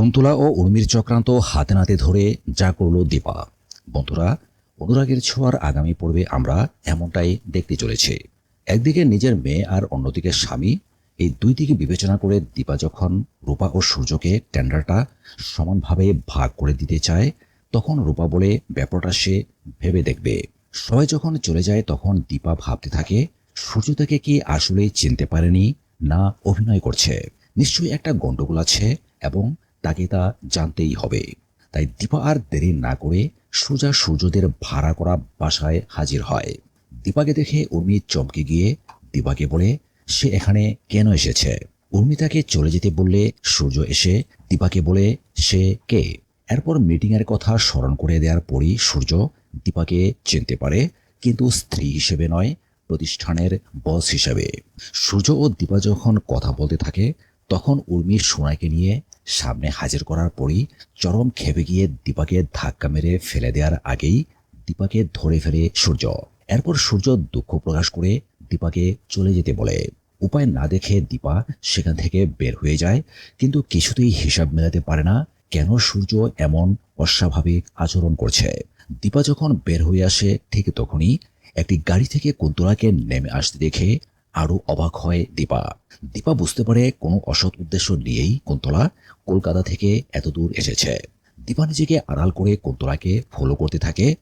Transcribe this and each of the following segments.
কুন্তলা ও উর্মির চক্রান্ত হাতে নাতে ধরে যা করল দীপা। বন্ধুরা, অনুরাগের ছোঁয়ার আগামী পর্বে আমরা এমনটাই দেখতে চলেছি। একদিকে নিজের মেয়ে আর অন্যদিকে স্বামী। এই দুই দিকে বিবেচনা করে দীপা যখন রূপা ও সূর্যকে টেন্ডারটা সমানভাবে ভাগ করে দিতে চায়, তখন রূপা বলে ব্যাপারটা সে ভেবে দেখবে। সবাই যখন চলে যায়, তখন দীপা ভাবতে থাকে, সূর্য তাকে কি আসলে চিনতে পারেনি না অভিনয় করছে? নিশ্চয়ই একটা গণ্ডগোল আছে এবং তাকে তা জানতেই হবে। তাই দীপা আর দেরি না করে সোজা সূর্যদের ভাড়া করা বাসায় হাজির হয়। দীপাকে দেখে উর্মি চমকে গিয়ে দীপাকে বলে, সে এখানে কেন এসেছে? উর্মি তাকে চলে যেতে বললে সূর্য এসে দীপাকে বলে, সে কে? এরপর মিটিংয়ের কথা স্মরণ করে দেওয়ার পরই সূর্য দীপাকে চিনতে পারে, কিন্তু স্ত্রী হিসেবে নয়, প্রতিষ্ঠানের বস হিসেবে। সূর্য ও দীপা যখন কথা বলতে থাকে, তখন উর্মি সোনাকে নিয়ে সামনে হাজির করার পরই চরম খেপে গিয়ে দীপাকে ধাক্কা মেরে ফেলে দেওয়ার আগেই দীপাকে ধরে ফেলে সূর্য। এরপর সূর্য দুঃখ প্রকাশ করে দীপাকে চলে যেতে বলে। উপায় না দেখে দীপা সেখান থেকে বের হয়ে যায়, কিন্তু কিছুতেই হিসাব মেলাতে পারে না কেন সূর্য এমন অস্বাভাবিক আচরণ করছে। দীপা যখন বের হয়ে আসে ঠিক তখনই একটি গাড়ি থেকে কুন্তলাকে নেমে আসতে দেখে আরও অবাক হয় দীপা। দীপা বুঝতে পারে কোনো অসৎ উদ্দেশ্য নিয়েই কুন্তলা কলকাতা থেকে এত দূর এসেছে। দীপা নিজেকে আড়াল করে কুন্তলাকে ফলো করতে থাকে।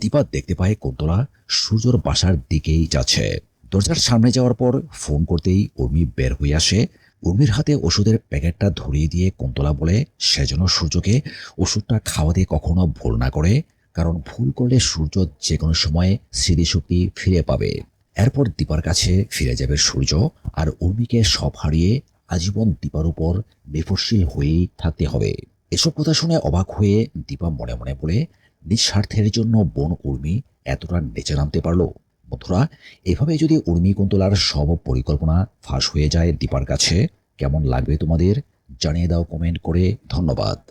দীপা দেখতে পায় কুন্তলা সূর্যর বাসার দিকেই যাচ্ছে। দরজার সামনে যাওয়ার পর ফোন করতেই উর্মি বের হয়ে আসে। উর্মির হাতে ওষুধের প্যাকেটটা ধরিয়ে দিয়ে কুন্তলা বলে, সে যেন সূর্যকে ওষুধটা খাওয়াতে কখনো ভুল না করে, কারণ ভুল করলে সূর্য যে কোনো সময় স্মৃতিশক্তি ফিরে পাবে। এরপর দীপার কাছে ফিরে যাবে সূর্য আর উর্মিকে সব হারিয়ে আজীবন দীপার উপর নির্ভরশীল হয়েই থাকতে হবে। এসব কথা শুনে অবাক হয়ে দীপা মনে মনে বলে, নিঃস্বার্থের জন্য বোন উর্মি এতটা নিচে নামতে পারল? বন্ধুরা, এভাবে যদি উর্মি কুন্তলার সব পরিকল্পনা ফাঁস হয়ে যায় দীপার কাছে, কেমন লাগবে তোমাদের জানিয়ে দাও কমেন্ট করে। ধন্যবাদ।